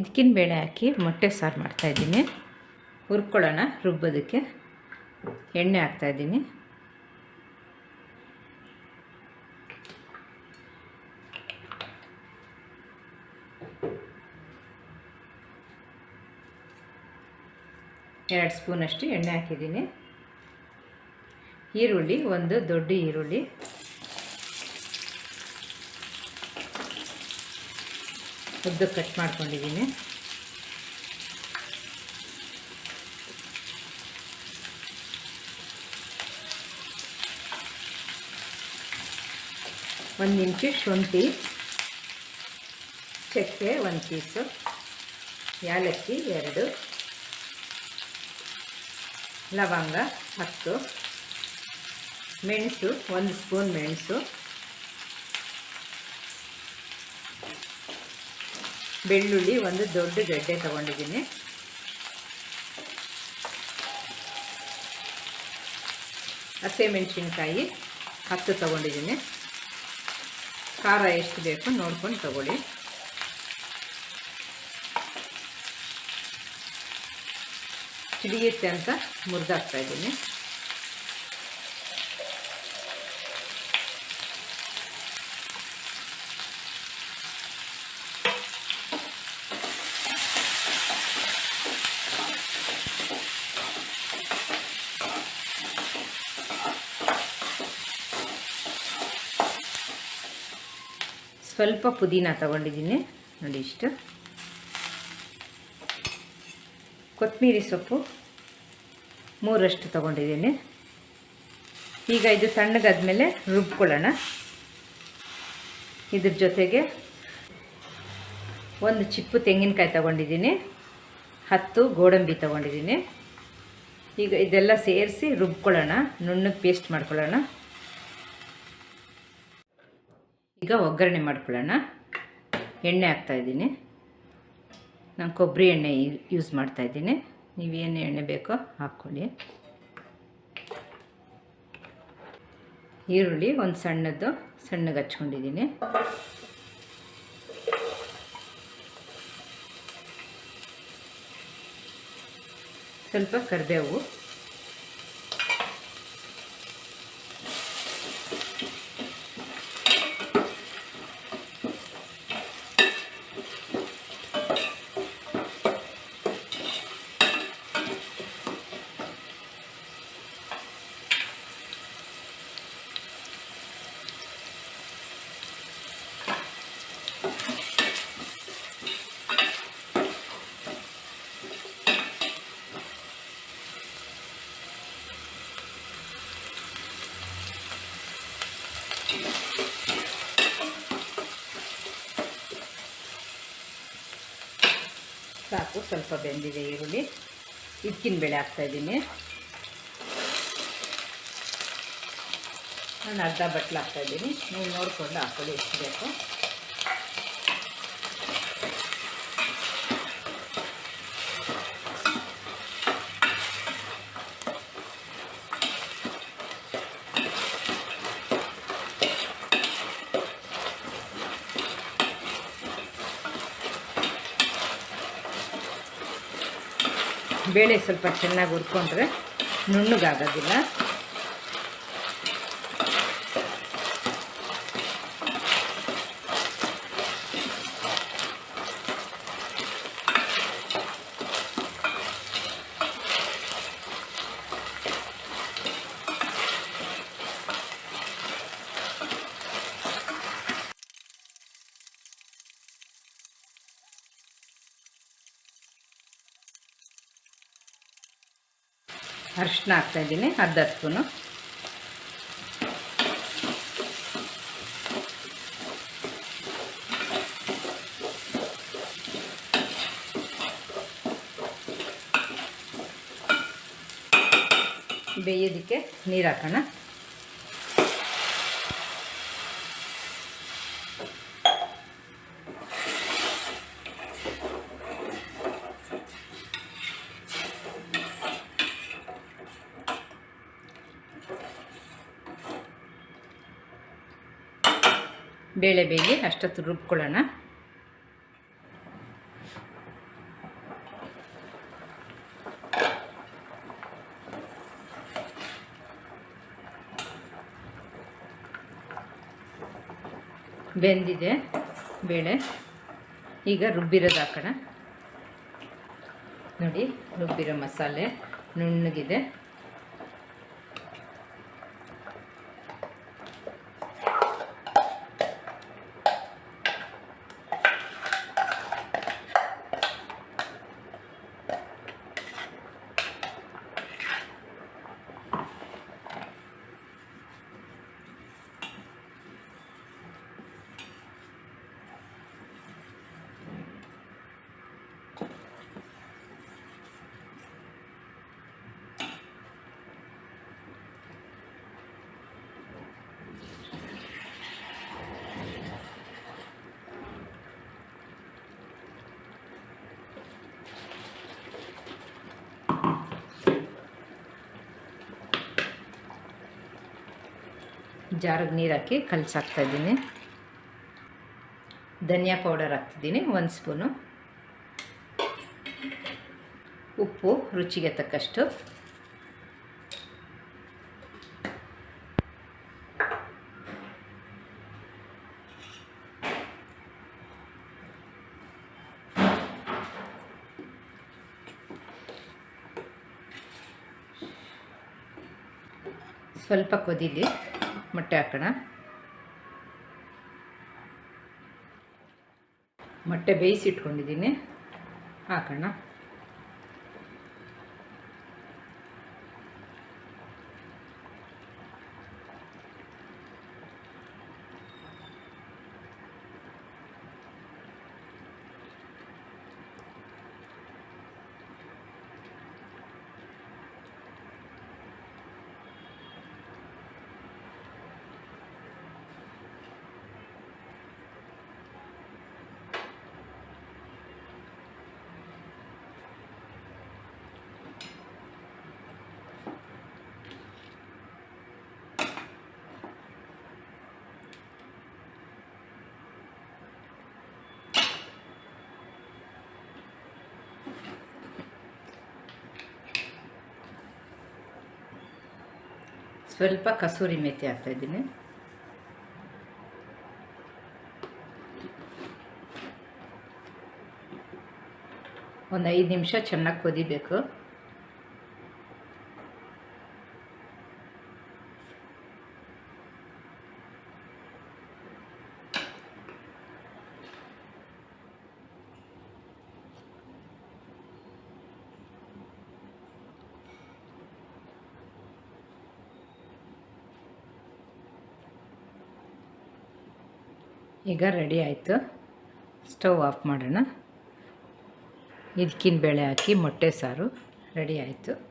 ಇದಕ್ಕಿನ ಬೇಳೆ ಹಾಕಿ ಮೊಟ್ಟೆ ಸಾರು ಮಾಡ್ತಾಯಿದ್ದೀನಿ ಹುರ್ಕೊಳ್ಳೋಣ, ರುಬ್ಬೋದಕ್ಕೆ. ಎಣ್ಣೆ ಹಾಕ್ತಾಯಿದ್ದೀನಿ ಎರಡು ಸ್ಪೂನಷ್ಟು ಎಣ್ಣೆ ಹಾಕಿದ್ದೀನಿ. ಈರುಳ್ಳಿ, ಒಂದು ದೊಡ್ಡ ಈರುಳ್ಳಿ. ಉದ್ದ ಕಟ್ ಮಾಡ್ಕೊಂಡಿದ್ದೀನಿ. ಒಂದು ಇಂಚು ಶುಂಠಿ, ಚಕ್ಕೆ ಒಂದು ಪೀಸು ಏಲಕ್ಕಿ ಎರಡು, ಲವಂಗ ಹತ್ತು, ಮೆಣಸು ಒಂದು ಸ್ಪೂನ್ ಮೆಣಸು. ಬೆಳ್ಳುಳ್ಳಿ ಒಂದು ದೊಡ್ಡ ಗಡ್ಡೆ ತಗೊಂಡಿದ್ದೀನಿ. ಹಸಿಮೆಣಸಿನ್ಕಾಯಿ ಹತ್ತು ತಗೊಂಡಿದ್ದೀನಿ. ಖಾರ ಎಷ್ಟು ಬೇಕು ನೋಡ್ಕೊಂಡು ತಗೊಳ್ಳಿ. ಸಿಡಿಯುತ್ತೆ ಅಂತ ಮುರಿದಾಕ್ತಾ ಸ್ವಲ್ಪ ಪುದೀನ ತಗೊಂಡಿದ್ದೀನಿ. ನೋಡಿ ಇಷ್ಟು. ಕೊತ್ತಂಬರಿ ಸೊಪ್ಪು ಮೂರಷ್ಟು ತಗೊಂಡಿದ್ದೀನಿ. ಈಗ ಇದು ತಣ್ಣಗಾದ್ಮೇಲೆ ರುಬ್ಕೊಳ್ಳೋಣ. ಇದ್ರ ಜೊತೆಗೆ ಒಂದು ಚಿಪ್ಪು ತೆಂಗಿನಕಾಯಿ ತಗೊಂಡಿದ್ದೀನಿ. ಹತ್ತು ಗೋಡಂಬಿ ತಗೊಂಡಿದ್ದೀನಿ. ಈಗ ಇದೆಲ್ಲ ಸೇರಿಸಿ ರುಬ್ಕೊಳ್ಳೋಣ. ನುಣ್ಣಗೆ ಪೇಸ್ಟ್ ಮಾಡ್ಕೊಳ್ಳೋಣ. ಈಗ ಒಗ್ಗರಣೆ ಮಾಡ್ಕೊಳ್ಳೋಣ. ಎಣ್ಣೆ ಹಾಕ್ತಾಯಿದ್ದೀನಿ ನಾನು ಕೊಬ್ಬರಿ ಎಣ್ಣೆ ಯೂಸ್ ಮಾಡ್ತಾಯಿದ್ದೀನಿ ನೀವೇನು ಎಣ್ಣೆ ಬೇಕೋ ಹಾಕ್ಕೊಳ್ಳಿ. ಈರುಳ್ಳಿ ಒಂದು ಸಣ್ಣದ್ದು ಸಣ್ಣಗೆ ಹಚ್ಕೊಂಡಿದ್ದೀನಿ. ಸ್ವಲ್ಪ ಕರಿಬೇವು. ಸಾಕು ಸ್ವಲ್ಪ ಬೆಂದಿದೆ ಈರುಳ್ಳಿ. ಇದ್ಕಿನ ಬೇಳೆ ಹಾಕ್ತಾಯಿದ್ದೀನಿ ನಾನು ಅರ್ಧ ಬಟ್ಲು ಹಾಕ್ತಾಯಿದ್ದೀನಿ ನೀವು ನೋಡಿಕೊಂಡು ಹಾಕ್ಕೊಳ್ಳಿ ಎಷ್ಟು ಬೇಕು. ಬೇಳೆ ಸ್ವಲ್ಪ ಚೆನ್ನಾಗಿ ಹುರ್ಕೊಂಡ್ರೆ ನುಣ್ಣಗಾಗೋದಿಲ್ಲ. ಅರಿಶಿನ ಹಾಕ್ತಾಯಿದ್ದೀನಿ ಅರ್ಧ ಸ್ಪೂನು. ಬೇಯೋದಕ್ಕೆ ನೀರು ಹಾಕೋಣ. ಬೇಳೆ ಬೇಯಲಿ ಅಷ್ಟೊತ್ತು ರುಬ್ಕೊಳ್ಳೋಣ. ಬೆಂದಿದೆ ಬೇಳೆ. ಈಗ ರುಬ್ಬಿರೋದು ಹಾಕೋಣ ನೋಡಿ ರುಬ್ಬಿರೋ ಮಸಾಲೆ ನುಣ್ಣಗಿದೆ. ಜಾರಿಗೆ ನೀರು ಹಾಕಿ ಕಲಸಾಕ್ತಾ ಇದ್ದೀನಿ. ಧನಿಯಾ ಪೌಡರ್ ಹಾಕ್ತಿದ್ದೀನಿ, ಒಂದು ಸ್ಪೂನು. ಉಪ್ಪು, ರುಚಿಗೆ ತಕ್ಕಷ್ಟು. ಸ್ವಲ್ಪ ಕೊದಿಲಿ. ಮೊಟ್ಟೆ ಹಾಕೋಣ. ಮೊಟ್ಟೆ ಬೇಯಿಸಿಟ್ಕೊಂಡಿದ್ದೀನಿ. ಹಾಕೋಣ. ಸ್ವಲ್ಪ ಕಸೂರಿ ಮೆಥಿ ಹಾಕ್ತಾಯಿದ್ದೀನಿ ಒಂದು ಐದು ನಿಮಿಷ ಚೆನ್ನಾಗಿ ಕೊದಿಬೇಕು ಈಗ ರೆಡಿ ಆಯಿತು. ಸ್ಟವ್ ಆಫ್ ಮಾಡೋಣ. ಇದಕ್ಕಿನ ಬೇಳೆ ಹಾಕಿ ಮೊಟ್ಟೆ ಸಾರು ರೆಡಿ ಆಯಿತು.